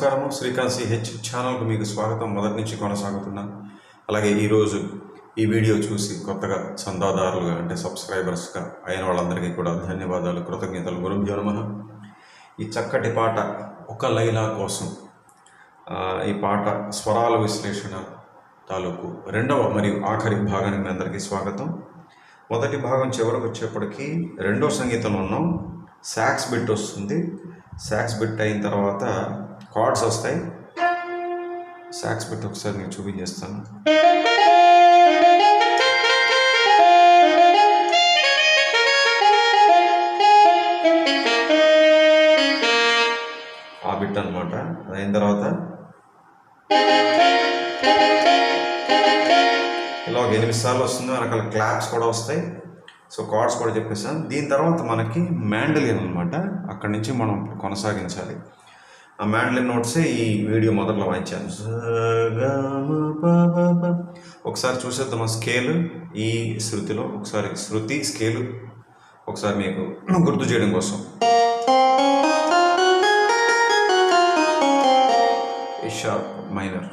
నమస్కారము. శ్రీకాంత్ సిహెచ్ ఛానల్కు మీకు స్వాగతం. మొదటి నుంచి కొనసాగుతున్నాను అలాగే ఈరోజు ఈ వీడియో చూసి కొత్తగా చందాదారులుగా అంటే సబ్స్క్రైబర్స్గా అయిన వాళ్ళందరికీ కూడా ధన్యవాదాలు కృతజ్ఞతలు. గురుభ్యో నమ. ఈ చక్కటి పాట ఒక లైలా కోసం ఈ పాట స్వరాల విశ్లేషణ తాలూకు రెండవ మరియు ఆఖరి భాగానికి మీ అందరికీ స్వాగతం. మొదటి భాగం చివరకు వచ్చేప్పటికీ రెండో సంగీతంలో ఉన్నాం. సాక్స్ బిట్ వస్తుంది. సాక్స్ బిట్ అయిన తర్వాత కార్డ్స్ వస్తాయి. సాక్స్ బిట్ ఒకసారి నేను చూపించేస్తాను. ఆ బిట్ అనమాట అది అయిన తర్వాత ఇలా ఒక ఎనిమిది సార్లు వస్తుంది. రకాల క్లాప్స్ కూడా వస్తాయి. సో కార్డ్స్ కూడా చెప్పేసాను దీని తర్వాత మనకి మ్యాండలిన్ అనమాట అక్కడి నుంచి మనం కొనసాగించాలి. ఆ మ్యాండలిన్ నోట్సే ఈ వీడియో మొదట్లో వాయించాను. ఒకసారి చూసేద్దాం ఆ స్కేల్? ఈ శృతిలో ఒకసారి శృతి స్కేలు. ఒకసారి మీకు గుర్తు చేయడం కోసం. ఈ షార్ప్ మైనర్.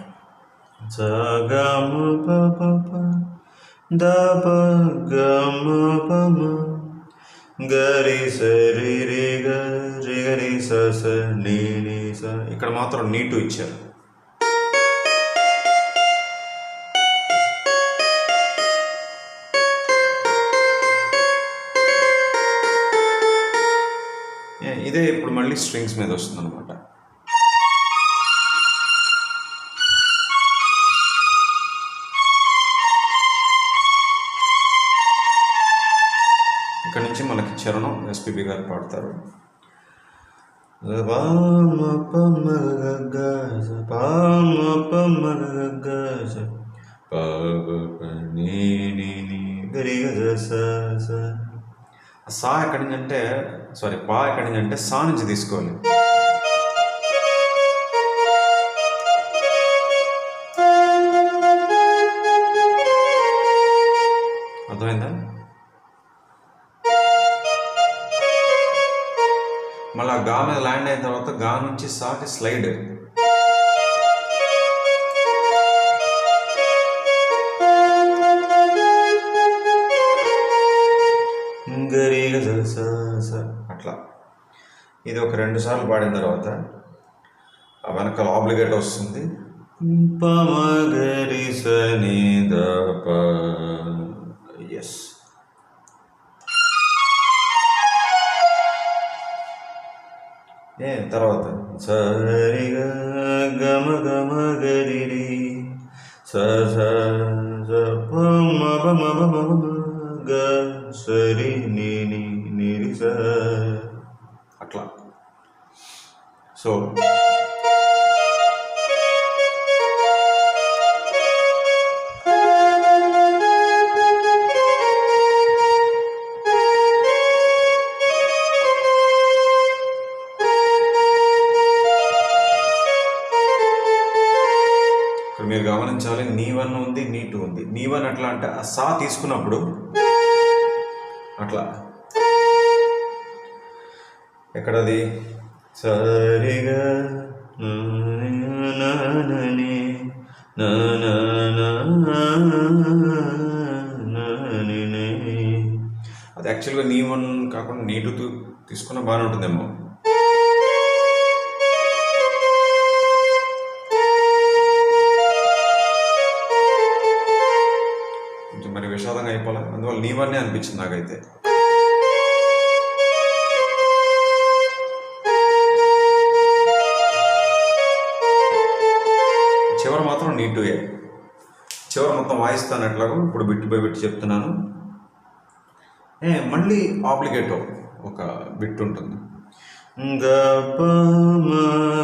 సగమపపప దప గమ గరి సరి రి గరి గరి స స ని ని స ఇక్కడ మాత్రం నీటు ఇచ్చారు. ఇదే ఇప్పుడు మళ్ళీ స్ట్రింగ్స్ మీద వస్తుంది అనమాట వచ్చి మనకి చరణం ఎస్పీబి గారు పాడతారు పామ ప స. సా ఎక్కడి నుంచి అంటే సారీ పా ఎక్కడి నుంచి అంటే సా నుంచి తీసుకోవాలి గా నుంచి సాటి స్లైడ్ అట్లా. ఇది ఒక రెండు సార్లు పాడిన తర్వాత ఆ వెనకాల ఆబ్లిగేట్ వస్తుంది. పమగరి సని ద ఎస్ ఏ తర్వాత? సరి గ గమ గమ గరి స గ సరి నిరి స. అట్లా. సో అంటే ఆ సా తీసుకున్నప్పుడు అట్లా. ఎక్కడది? సరిగా అది యాక్చువల్గా నీ వన్ కాకుండా నీ టూ తీసుకున్న బాగానే ఉంటుందేమో. అయిపోలే. అందువల్ల నీ వన్నే అనిపించింది నాకైతే. చివరి మాత్రం నీటుగా చివరి మొత్తం వాయిస్తాను ఎట్లాగో ఇప్పుడు బిట్టు బై బిట్టు చెప్తున్నాను. ఏ మళ్ళీ ఆప్లికేటో ఒక బిట్ ఉంటుంది. గ ప మ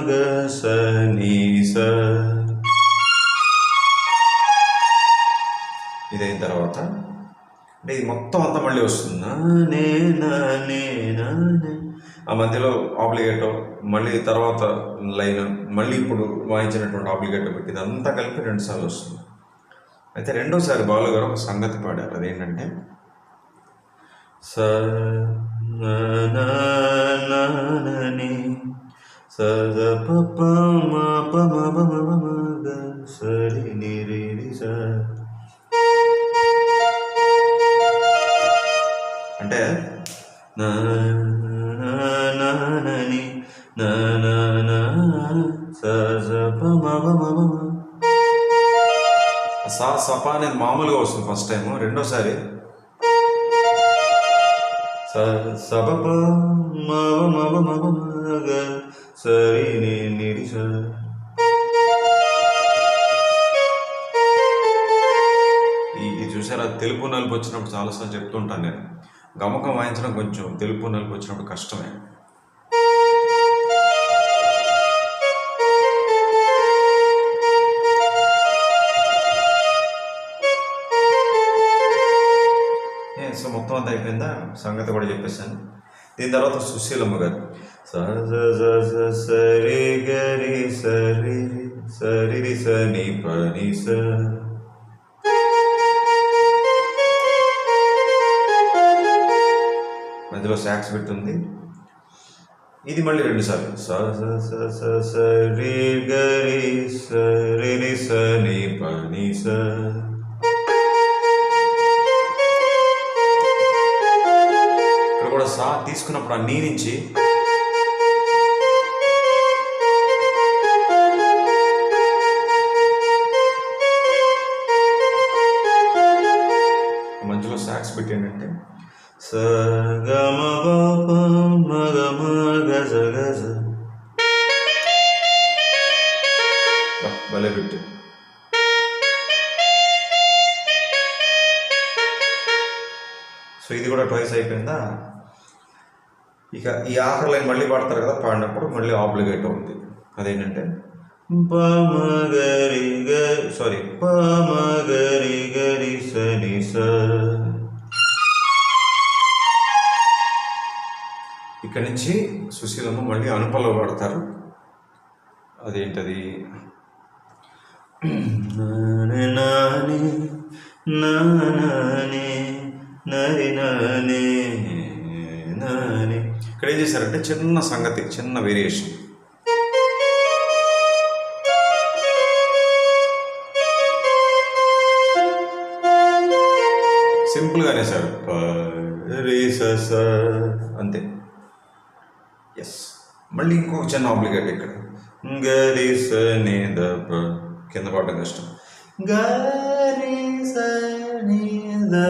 గ స నీ స అంటే ఇది మొత్తం అంతా మళ్ళీ వస్తుంది? నా నే నా నే ఆ మధ్యలో ఆబ్లిగేటో మళ్ళీ తర్వాత లైన్ మళ్ళీ ఇప్పుడు వాయించినటువంటి ఆబ్లిగేటో పెట్టి ఇదంతా కలిపి రెండు సార్లు వస్తుంది. అయితే రెండోసారి బాలు గారు ఒక సంగతి పాడారు. అదేంటంటే స న న న న ని. స ప మ ప మ ప మ మ గ సరి ని రి రి స. సపా అనేది మామూలుగా వస్తుంది ఫస్ట్ టైం రెండోసారి. స సప ప మ సరి ఇది చూసారా? తెలుపు నలుపు వచ్చినప్పుడు చాలాసార్లు చెప్తుంటాను నేను. గమకం వాయించడం కొంచెం తెలుపు నలుపు వచ్చినప్పుడు కష్టమే. సంగతి కూడా చెప్పేశాను దీని తర్వాత సుశీలమ్మ గారు స సరి గరి సరి సరి రి పని స మధ్యలో సాక్స్ పెట్టుంది ఇది మళ్ళీ రెండు సార్లు స స స సరి స రి సని రి స తీసుకున్నప్పుడు ఆ నీ నుంచి ఇక ఈ ఆఖరి లైన్ మళ్ళీ పాడతారు కదా పాడినప్పుడు మళ్ళీ ఆబ్లిగేట్ ఉంది అదేంటంటే పమగరి గరి సారీ పమగరి గరి సని స ఇక్కడి నుంచి సుశీలమ్మ మళ్ళీ అనుపల్లవ పాడతారు. అదేంటది? నాని నాని నాని నరి నాని నాని ఇక్కడ ఏం చేశారంటే చిన్న సంగతి చిన్న వేరియేషన్ సింపుల్గానే సార్. రీ స స అంతే. ఎస్ మళ్ళీ ఇంకొక చిన్న ఆబ్లిగేట్ ఇక్కడ. గరి స ని కింద పాడడం కష్టం. గరి స ని ద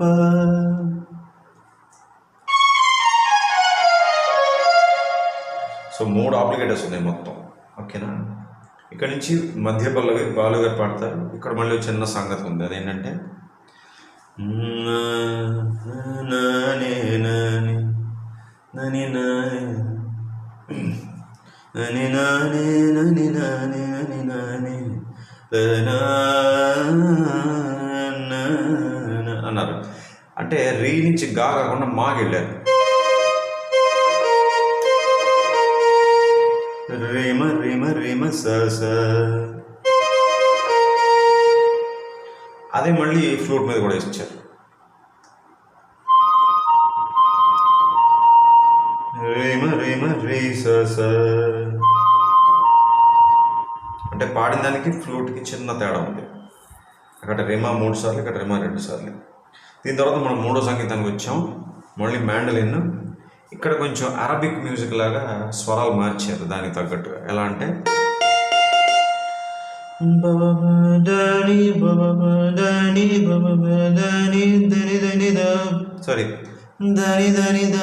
ప. మూడు ఆప్లికేటర్స్ ఉన్నాయి మొత్తం. ఓకేనా? ఇక్కడ నుంచి మధ్య పల్లవి బాలు గారు పాడతారు. ఇక్కడ మళ్ళీ చిన్న సంగతి ఉంది. అదేంటంటే నని నా అన్నారు. అంటే రీ నుంచి గా కాకుండా మాకి వెళ్ళారు రేమ రేమ రేమ స స. అదే మళ్ళీ ఫ్లూట్ మీద కూడా ఇచ్చారు. రేమ రేమ రే స స. అంటే పాడిన దానికి ఫ్లూట్కి చిన్న తేడా ఉంది. అక్కడ రిమా మూడు సార్లు ఇక్కడ రిమా రెండు సార్లు. దీని తర్వాత మనం మూడో సంగీతానికి వచ్చాం. మళ్ళీ మ్యాండలిన్ ఇక్కడ కొంచెం అరబిక్ మ్యూజిక్ లాగా స్వరాలు మార్చారు దానికి తగ్గట్టుగా ఎలా అంటే? సారీ దని దని ద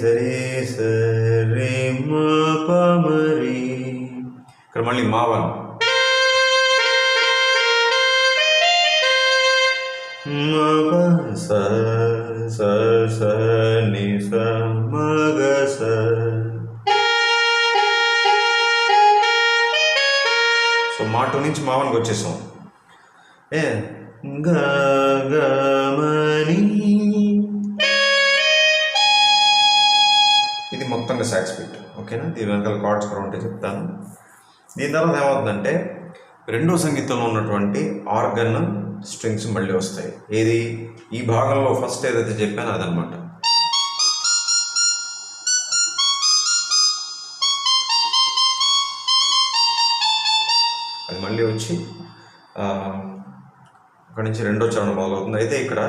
సరి సరే మా పమరి. ఇక్కడ మళ్ళీ మా వన్ స మగ స సో మా టూ నుంచి మా వన్కి వచ్చేసాం. ఏ దీని కూడా ఉంటే చెప్తాను. దీని తర్వాత ఏమవుతుందంటే రెండో సంగీతంలో ఉన్నటువంటి ఆర్గన్ స్ట్రింగ్స్ మళ్ళీ వస్తాయి. ఏది? ఈ భాగంలో ఫస్ట్ ఏదైతే చెప్పానో అదనమాట అది మళ్ళీ వచ్చి అక్కడి నుంచి రెండో చరణం మొదలవుతుంది. అయితే ఇక్కడ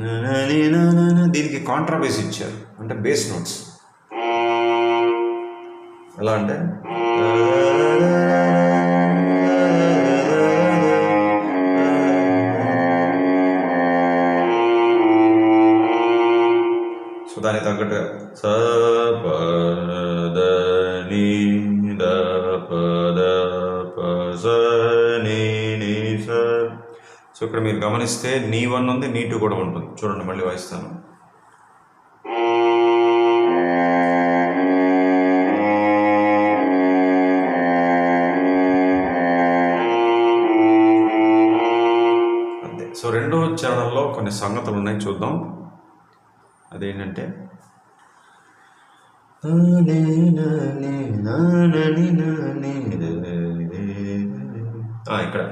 నా దీనికి కాంట్రాబేస్ ఇచ్చారు. అంటే బేస్ నోట్స్. ఎలా అంటే? సో దానికి తగ్గట్టుగా. స ప ద ని ద పద ప స నీ ని స. సో ఇక్కడ మీరు గమనిస్తే నీ వన్ ఉంది నీ టూ కూడా ఉంటుంది. చూడండి మళ్ళీ వాయిస్తాను. కొన్ని సంగతులు ఉన్నాయి చూద్దాం. అదేంటంటే ఆ, ఇక్కడ.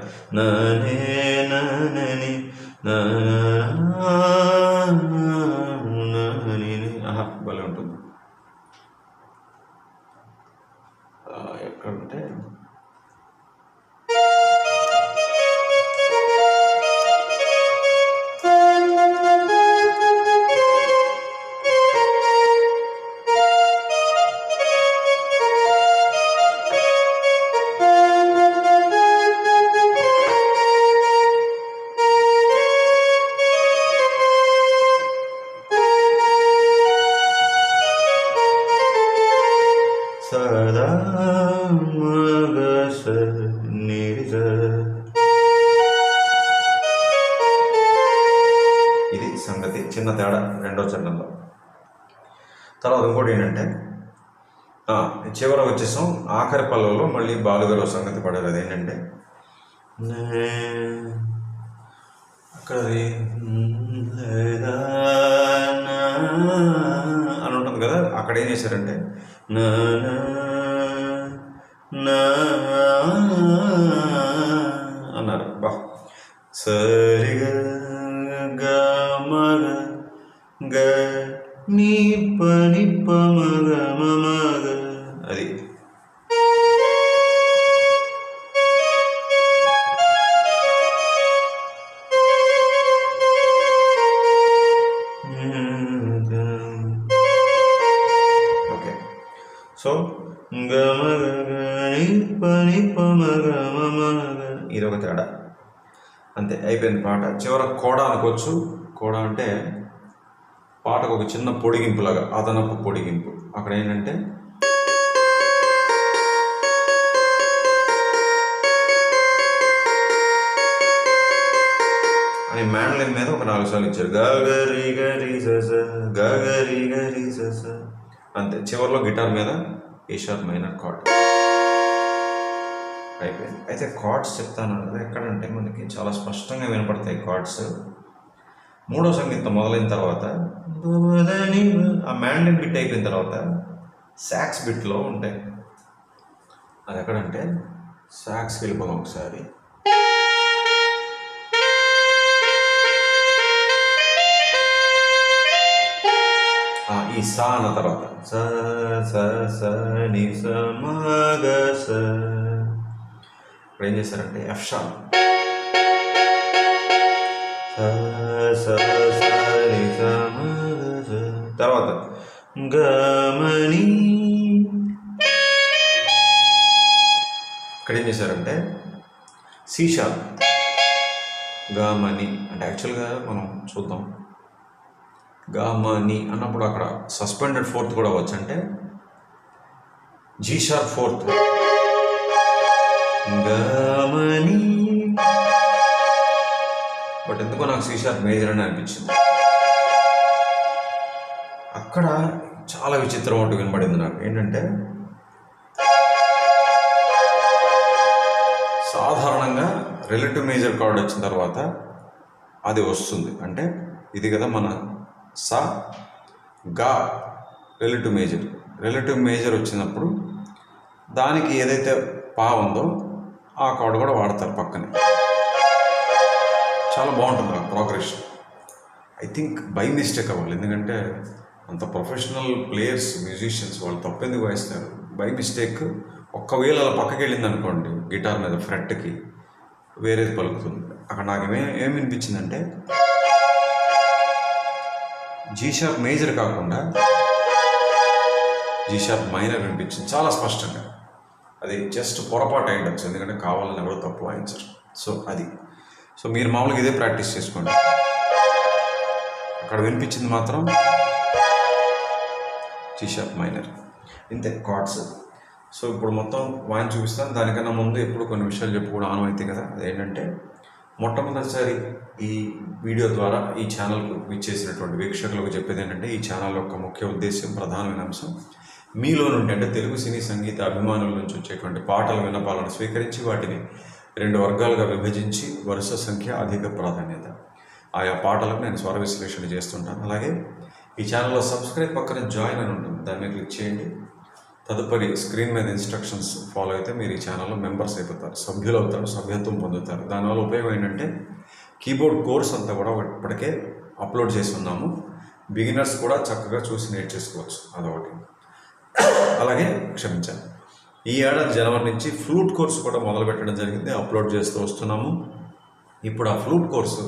బాలుగారు సంగతి పడారు. అదేంటంటే? నే- అక్కడ అని ఉంటుంది కదా అక్కడ ఏం చేశారంటే? నా నా అన్నారు. బా. సరే అయిపోయింది పాట. చివర కోడ అనుకోవచ్చు. కోడ అంటే పాటకు ఒక చిన్న పొడిగింపులాగా అదనపు పొడిగింపు. అక్కడ ఏంటంటే అని మ్యాండ్లిన్ మీద ఒక నాలుగు సార్లు ఇచ్చారు. గగరి గరి సస గగరి గరి సస అంతే. చివరిలో గిటార్ మీద ఏ మైనర్ కార్డ్. అయిపోయింది. అయితే కార్డ్స్ చెప్తాను కదా ఎక్కడంటే మనకి చాలా స్పష్టంగా వినపడతాయి కార్డ్స్ మూడో సంగీతం మొదలైన తర్వాత ఆ మ్యాండిన్ బిట్ అయిపోయిన తర్వాత సాక్స్ బిట్లో ఉంటాయి. అది ఎక్కడంటే సాక్స్కి వెళ్ళిపోదాం ఒకసారి. ఈ సా అన్న తర్వాత స స స ని స మ గ స ఏం చేశారంటే ఎఫ్ షార్ప్ స తర్వాత గమని. ఇక్కడ ఏం చేశారంటే సి షార్ప్ గమని. అంటే యాక్చువల్గా మనం చూద్దాం. గమని అన్నప్పుడు అక్కడ సస్పెండెడ్ ఫోర్త్ కూడా వచ్చంటే అంటే జీ షార్ప్ ఫోర్త్ గమని బట్ ఎందుకో నాకు సి షార్ప్ మేజర్ అని అనిపించింది. అక్కడ చాలా విచిత్రం ఒకటి వినబడింది నాకు. ఏంటంటే సాధారణంగా రిలేటివ్ మేజర్ కార్డ్ వచ్చిన తర్వాత అది వస్తుంది. అంటే ఇది కదా మన సా గా రిలేటివ్ మేజర్ రిలేటివ్ మేజర్ వచ్చినప్పుడు దానికి ఏదైతే పా ఉందో ఆ కార్డు కూడా వాడతారు పక్కనే. చాలా బాగుంటుంది ఆ progression I think by mistake అవ్వాలి. ఎందుకంటే అంత ప్రొఫెషనల్ ప్లేయర్స్ మ్యూజిషియన్స్ వాళ్ళు తప్పెందుకు వాయిస్తారు. బై మిస్టేక్ ఒక్కవేళ అలా పక్కకి వెళ్ళింది అనుకోండి గిటార్ మీద ఫ్రెట్కి వేరేది పలుకుతుంది. అక్కడ నాకు ఏమే ఏం వినిపించిందంటే జీ షార్ప్ మేజర్ కాకుండా జీ షార్ప్ మైనర్ వినిపించింది చాలా స్పష్టంగా. అది జస్ట్ పొరపాటు అయి ఉండొచ్చు. ఎందుకంటే కావాలని ఎవరు తప్పు వాయించరు. సో అది. సో మీరు మామూలుగా ఇదే ప్రాక్టీస్ చేసుకోండి. అక్కడ వినిపించింది మాత్రం టీషర్ట్ మైనర్. ఇంతే కార్డ్స్. సో ఇప్పుడు మొత్తం వాయిన్ చూపిస్తాను. దానికన్నా ముందు ఎప్పుడు కొన్ని విషయాలు చెప్పుకోవడం ఆనమైతే కదా. అదేంటంటే మొట్టమొదటిసారి ఈ వీడియో ద్వారా ఈ ఛానల్కు విచ్చేసినటువంటి వీక్షకులకు చెప్పేది ఏంటంటే ఈ ఛానల్ యొక్క ముఖ్య ఉద్దేశం ప్రధానమైన అంశం మీలో నుండి అంటే తెలుగు సినీ సంగీత అభిమానుల నుంచి వచ్చేటువంటి పాటల విన్నపాలను స్వీకరించి వాటిని రెండు వర్గాలుగా విభజించి వరుస సంఖ్య అధిక ప్రాధాన్యత. ఆయా పాటలకు నేను స్వర విశ్లేషణ చేస్తుంటాను. అలాగే ఈ ఛానల్లో సబ్స్క్రైబ్ పక్కన జాయిన్ అని ఉంటుంది. దాన్ని క్లిక్ చేయండి. తదుపరి స్క్రీన్ మీద ఇన్స్ట్రక్షన్స్ ఫాలో అయితే మీరు ఈ ఛానల్లో మెంబర్స్ అయిపోతారు. సభ్యులు అవుతారు సభ్యత్వం పొందుతారు. దానివల్ల ఉపయోగం ఏంటంటే కీబోర్డ్ కోర్స్ అంతా కూడా ఇప్పటికే అప్లోడ్ చేసి ఉన్నాము. బిగినర్స్ కూడా చక్కగా చూసి నేర్చేసుకోవచ్చు. అదొకటి. అలాగే క్షమించాను ఈ ఏడాది జనవరి నుంచి ఫ్లూట్ కోర్సు కూడా మొదలు పెట్టడం జరిగింది. అప్లోడ్ చేస్తూ వస్తున్నాము. ఇప్పుడు ఆ ఫ్లూట్ కోర్సు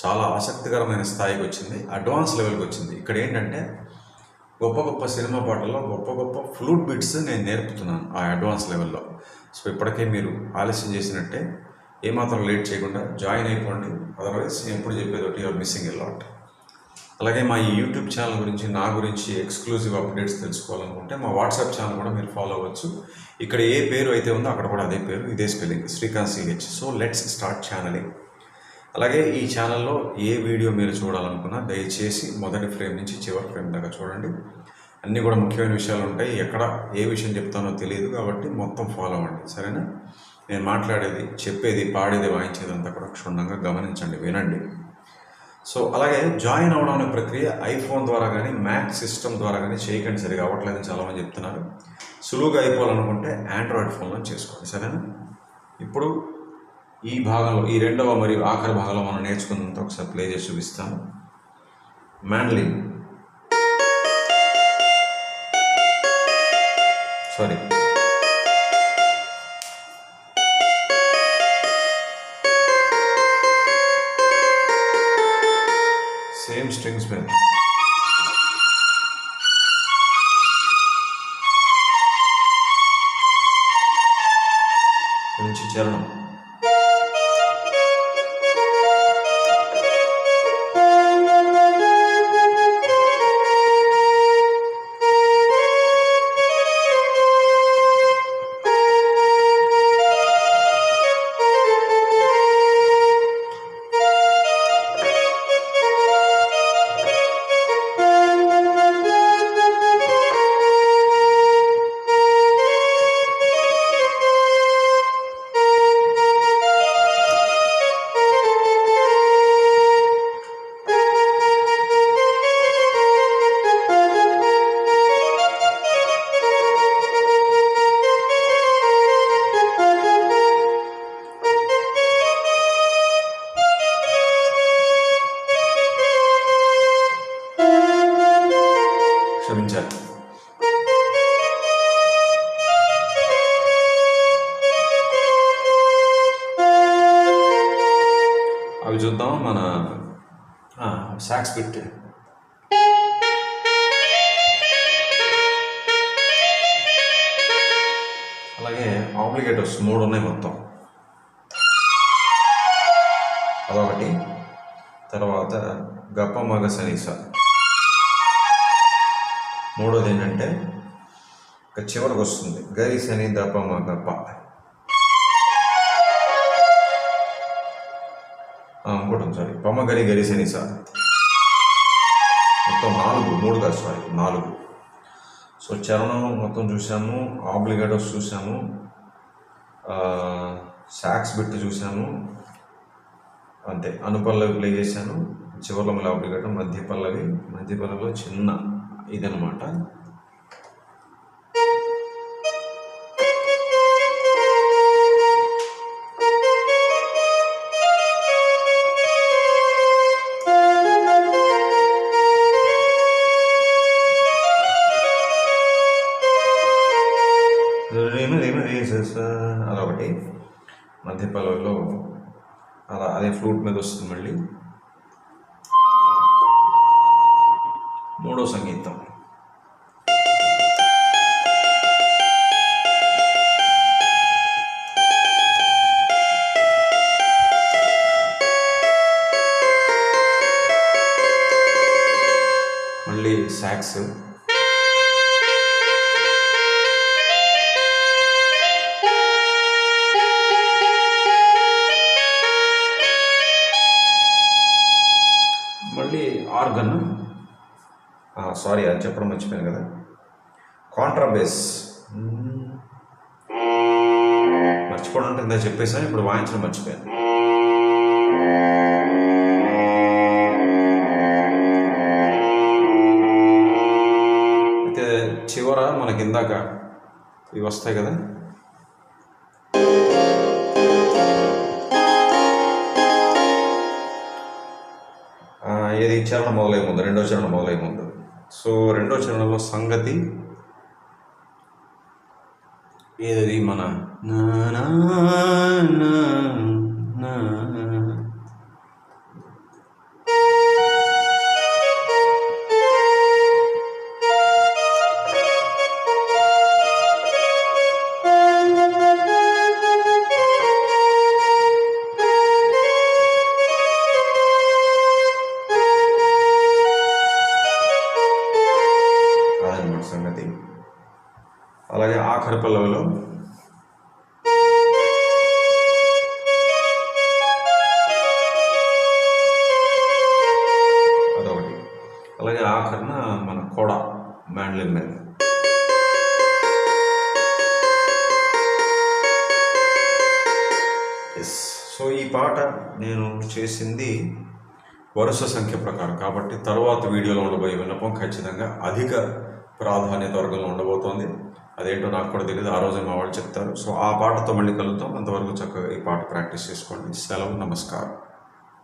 చాలా ఆసక్తికరమైన స్థాయికి వచ్చింది. అడ్వాన్స్ లెవెల్కి వచ్చింది. ఇక్కడ ఏంటంటే గొప్ప గొప్ప సినిమా పాటల్లో గొప్ప గొప్ప ఫ్లూట్ బిట్స్ నేను నేర్పుతున్నాను ఆ అడ్వాన్స్ లెవెల్లో. సో ఇప్పటికే మీరు ఆలస్యం చేసినట్టే ఏమాత్రం లేట్ చేయకుండా జాయిన్ అయిపోండి. అదర్వైజ్ ఎప్పుడు చెప్పేది ఒకటి యువర్ మిస్సింగ్ ఎ లాట్ అలాగే మా ఈ యూట్యూబ్ ఛానల్ గురించి నా గురించి ఎక్స్క్లూజివ్ అప్డేట్స్ తెలుసుకోవాలనుకుంటే మా వాట్సాప్ ఛానల్ కూడా మీరు ఫాలో అవ్వచ్చు. ఇక్కడ ఏ పేరు అయితే ఉందో అక్కడ కూడా అదే పేరు ఇదే spelling Srikanth CH so let's start channelling అలాగే ఈ ఛానల్లో ఏ వీడియో మీరు చూడాలనుకున్నా దయచేసి మొదటి ఫ్రేమ్ నుంచి చివరి ఫ్రేమ్ దాకా చూడండి. అన్నీ కూడా ముఖ్యమైన విషయాలు ఉంటాయి. ఎక్కడ ఏ విషయం చెప్తానో తెలియదు కాబట్టి మొత్తం ఫాలో అవ్వండి. సరేనా? నేను మాట్లాడేది చెప్పేది పాడేది వాయించేది అంతా కూడా క్షుణ్ణంగా గమనించండి వినండి. సో అలాగే జాయిన్ అవడం అనే ప్రక్రియ ఐఫోన్ ద్వారా కానీ మ్యాక్ సిస్టమ్ ద్వారా కానీ చేయకండి సరిగా. అవ్వట్లేదని చాలామంది చెప్తున్నారు. సులువుగా అయిపోవాలనుకుంటే ఆండ్రాయిడ్ ఫోన్లో చేసుకోండి. సరేనా? ఇప్పుడు ఈ భాగంలో ఈ రెండవ మరియు ఆఖరి భాగంలో మనం నేర్చుకున్నంత ఒకసారి ప్లే చేసి చూపిస్తాను. మ్యాండ్లిన్ సారీ సాక్స్ పెట్టు. అలాగే ఆబ్లిగేటర్స్ మూడు ఉన్నాయి మొత్తం. అదొకటి. తర్వాత గప్ప మగ సనీస మూడోది ఏంటంటే ఇక చివరికి వస్తుంది. గరి సని దప్ప మగప్ప ఇంకోటి సారీ పమ్మ గరి గరి శని సార్ మొత్తం నాలుగు మూడు కాదు సారీ నాలుగు. సో చరణం మొత్తం చూసాము ఆబ్లిగేటర్స్ చూసాము సాక్స్ బిట్ చూసాము అంతే. అనుపల్లవి ప్లే చేశాను చివరిలో మళ్ళీ ఆబ్లిగేటర్ మధ్య పల్లవి మధ్య పల్లవిలో చిన్న ఇదనమాట మూడో సంగీతం. చివర మనకి ఇందాక ఇవి వస్తాయి కదా? ఆ, ఏది? చరణం మొదలై ముందు రెండో చరణం మొదలై ముందు. సో రెండో చరణంలో సంగతి ఏది మన నా పల్లవిలో? అదొకటి. అలాగే ఆఖరిన మన కోడ మ్యాండ్లిన్ మీద ఎస్ సో ఈ పాట నేను చేసింది వరుస సంఖ్య ప్రకారం కాబట్టి తర్వాత వీడియోలో ఉండబోయే విన్నపం ఖచ్చితంగా అధిక ప్రాధాన్యత వర్గంలో ఉండబోతోంది. అదేంటో నాకు కూడా తెలియదు ఆ రోజే మా వాళ్ళు చెప్తారు. సో ఆ పాటతో మళ్ళీ కలుద్దాం. అంతవరకు చక్కగా ఈ పాట ప్రాక్టీస్ చేసుకోండి. సెలవు. నమస్కారం.